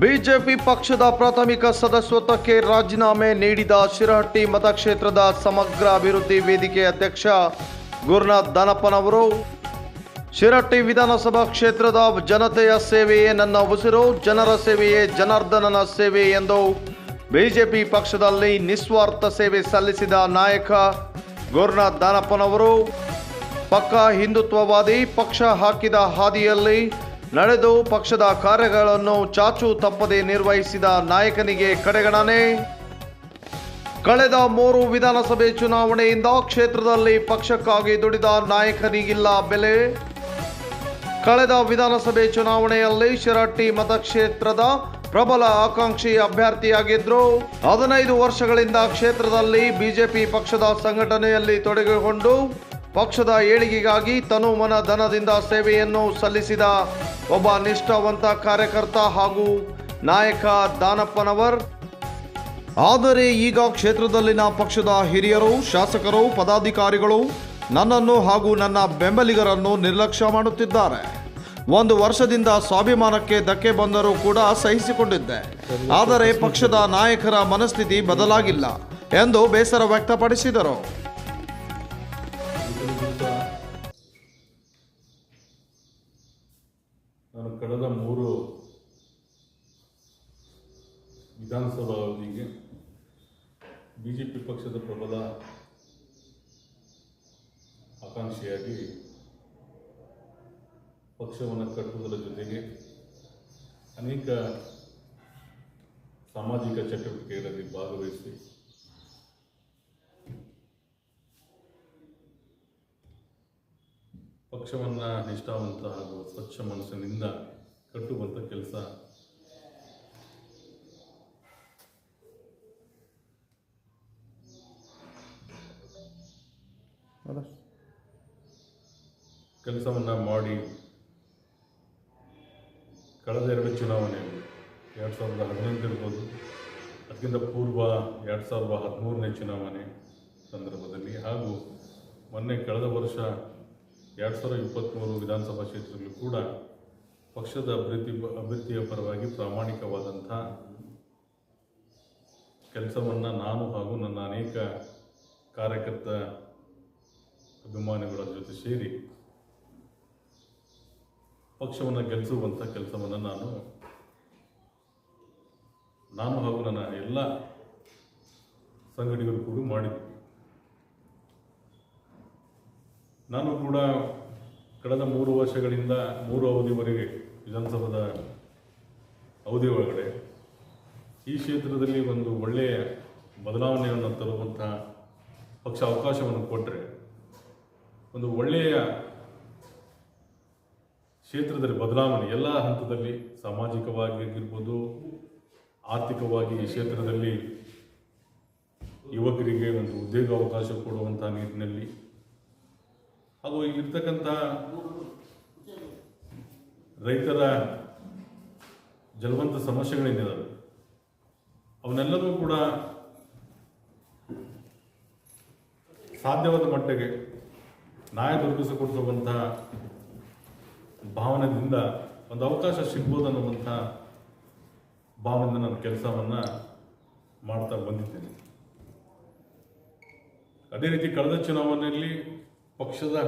BJP ಪಕ್ಷದ ಪ್ರಾಥಮಿಕ ಸದಸ್ಯತ್ವಕ್ಕೆ ರಾಜೀನಾಮೆ ನೀಡಿದ ಶಿರಹಟ್ಟಿ ಮತಕ್ಷೇತ್ರದ ಸಮಗ್ರ ಅಭಿವೃದ್ಧಿ ವೇದಿಕೆ ಅಧ್ಯಕ್ಷ ಗುರುನಾಥ್ ದಾನಪ್ಪನವರು, ಶಿರಹಟ್ಟಿ ವಿಧಾನಸಭಾ ಕ್ಷೇತ್ರದ ಜನತೆಯ ಸೇವೆಯೇ ನನ್ನ ಉಸಿರು, ಜನರ ಸೇವೆಯೇ ಜನಾರ್ದನನ ಸೇವೆ ಎಂದು ಬಿಜೆಪಿ ಪಕ್ಷದಲ್ಲಿ ನಿಸ್ವಾರ್ಥ ಸೇವೆ ಸಲ್ಲಿಸಿದ ನಾಯಕ ಗುರುನಾಥ್ ದಾನಪ್ಪನವರು, ಪಕ್ಕ ಹಿಂದುತ್ವವಾದಿ ಪಕ್ಷ ಹಾಕಿದ ಹಾದಿಯಲ್ಲಿ ನಡೆದು ಪಕ್ಷದ ಕಾರ್ಯಗಳನ್ನು ಚಾಚು ತಪ್ಪದೆ ನಿರ್ವಹಿಸಿದ ನಾಯಕನಿಗೆ ಕಡೆಗಣನೆ. ಕಳೆದ ಮೂರು ವಿಧಾನಸಭೆ ಚುನಾವಣೆಯಿಂದ ಕ್ಷೇತ್ರದಲ್ಲಿ ಪಕ್ಷಕ್ಕಾಗಿ ದುಡಿದ ನಾಯಕನಿಗಿಲ್ಲ ಬೆಲೆ. ಕಳೆದ ವಿಧಾನಸಭೆ ಚುನಾವಣೆಯಲ್ಲಿ ಶಿರಹಟ್ಟಿ ಮತಕ್ಷೇತ್ರದ ಪ್ರಬಲ ಆಕಾಂಕ್ಷಿ ಅಭ್ಯರ್ಥಿಯಾಗಿದ್ರು. ಹದಿನೈದು ವರ್ಷಗಳಿಂದ ಕ್ಷೇತ್ರದಲ್ಲಿ ಬಿಜೆಪಿ ಪಕ್ಷದ ಸಂಘಟನೆಯಲ್ಲಿ ತೊಡಗಿಕೊಂಡು ಪಕ್ಷದ ಏಳಿಗೆಗಾಗಿ ತನು ಮನ ಧನದಿಂದ ಸೇವೆಯನ್ನು ಸಲ್ಲಿಸಿದ ಒಬ್ಬ ನಿಷ್ಠಾವಂತ ಕಾರ್ಯಕರ್ತ ಹಾಗೂ ನಾಯಕ ದಾನಪ್ಪನವರ್. ಆದರೆ ಈಗ ಕ್ಷೇತ್ರದಲ್ಲಿನ ಪಕ್ಷದ ಹಿರಿಯರು, ಶಾಸಕರು, ಪದಾಧಿಕಾರಿಗಳು ನನ್ನನ್ನು ಹಾಗೂ ನನ್ನ ಬೆಂಬಲಿಗರನ್ನು ನಿರ್ಲಕ್ಷ್ಯ ಮಾಡುತ್ತಿದ್ದಾರೆ. ಒಂದು ವರ್ಷದಿಂದ ಸ್ವಾಭಿಮಾನಕ್ಕೆ ಧಕ್ಕೆ ಬಂದರೂ ಕೂಡ ಸಹಿಸಿಕೊಂಡಿದ್ದೆ. ಆದರೆ ಪಕ್ಷದ ನಾಯಕರ ಮನಸ್ಥಿತಿ ಬದಲಾಗಿಲ್ಲ ಎಂದು ಬೇಸರ ವ್ಯಕ್ತಪಡಿಸಿದರು. ನಾನು ಕಳೆದ ಮೂರು ವಿಧಾನಸಭಾ ಅವಧಿಗೆ ಬಿ ಜೆ ಪಿ ಪಕ್ಷದ ಪ್ರಬಲ ಆಕಾಂಕ್ಷಿಯಾಗಿ ಪಕ್ಷವನ್ನು ಕಟ್ಟುವುದರ ಜೊತೆಗೆ ಅನೇಕ ಸಾಮಾಜಿಕ ಚಟುವಟಿಕೆಗಳಲ್ಲಿ ಭಾಗವಹಿಸಿ ಪಕ್ಷವನ್ನು ನಿಷ್ಠಾವಂತ ಹಾಗೂ ಸ್ವಚ್ಛ ಮನಸ್ಸಿನಿಂದ ಕಟ್ಟುವಂಥ ಕೆಲಸ. ಕೆಲಸವನ್ನು ಮಾಡಿ ಕಳೆದ ಎರಡು ಚುನಾವಣೆಯಲ್ಲಿ ಎರಡು ಸಾವಿರದ ಹದಿನೆಂಟು ಇರ್ಬೋದು. ಅದಕ್ಕಿಂತ ಪೂರ್ವ ಎರಡು ಸಾವಿರದ ಹದಿಮೂರನೇ ಚುನಾವಣೆ ಸಂದರ್ಭದಲ್ಲಿ ಹಾಗೂ ಮೊನ್ನೆ ಕಳೆದ ವರ್ಷ ಎರಡು ಸಾವಿರದ ಇಪ್ಪತ್ತ್ಮೂರು ವಿಧಾನಸಭಾ ಕ್ಷೇತ್ರದಲ್ಲೂ ಕೂಡ ಪಕ್ಷದ ಅಭಿವೃದ್ಧಿ ಅಭಿವೃದ್ಧಿಯ ಪರವಾಗಿ ಪ್ರಾಮಾಣಿಕವಾದಂಥ ಕೆಲಸವನ್ನು ನಾನು ಹಾಗೂ ನನ್ನ ಅನೇಕ ಕಾರ್ಯಕರ್ತ ಅಭಿಮಾನಿಗಳ ಜೊತೆ ಸೇರಿ ಪಕ್ಷವನ್ನು ಗೆಲ್ಲಿಸುವಂಥ ಕೆಲಸವನ್ನು ನಾನು ನಾನು ಹಾಗೂ ನನ್ನ ಎಲ್ಲ ಸಂಘಟಕರು ಕೂಡ ಮಾಡಿದ್ವಿ. ನಾನು ಕೂಡ ಕಳೆದ ಮೂರು ವರ್ಷಗಳಿಂದ ಮೂರು ಅವಧಿವರೆಗೆ ವಿಧಾನಸಭಾದ ಅವಧಿ ಒಳಗಡೆ ಈ ಕ್ಷೇತ್ರದಲ್ಲಿ ಒಂದು ಒಳ್ಳೆಯ ಬದಲಾವಣೆಯನ್ನು ತರುವಂತಹ ಪಕ್ಷ ಅವಕಾಶವನ್ನು ಕೊಟ್ಟರೆ ಒಂದು ಒಳ್ಳೆಯ ಕ್ಷೇತ್ರದಲ್ಲಿ ಬದಲಾವಣೆ ಎಲ್ಲ ಹಂತದಲ್ಲಿ ಸಾಮಾಜಿಕವಾಗಿ ಆಗಿರ್ಬೋದು ಆರ್ಥಿಕವಾಗಿ ಈ ಕ್ಷೇತ್ರದಲ್ಲಿ ಯುವಕರಿಗೆ ಒಂದು ಉದ್ಯೋಗ ಅವಕಾಶ ಕೊಡುವಂಥ ನಿಟ್ಟಿನಲ್ಲಿ ಹಾಗೂ ಇಲ್ಲಿರ್ತಕ್ಕಂಥ ರೈತರ ಜಲವಂತ ಸಮಸ್ಯೆಗಳೇನಿದಾವೆ, ಅವನ್ನೆಲ್ಲವೂ ಕೂಡ ಸಾಧ್ಯವಾದ ಮಟ್ಟಿಗೆ ನ್ಯಾಯ ದೊರಕಿಸಿಕೊಡ್ತಕ್ಕಂಥ ಭಾವನೆಯಿಂದ ಒಂದು ಅವಕಾಶ ಸಿಗ್ಬೋದು ಅನ್ನುವಂಥ ಭಾವನೆಯಿಂದ ನನ್ನ ಕೆಲಸವನ್ನು ಮಾಡ್ತಾ ಬಂದಿದ್ದೇನೆ. ಅದೇ ರೀತಿ ಕಳೆದ ಚುನಾವಣೆಯಲ್ಲಿ ಪಕ್ಷದ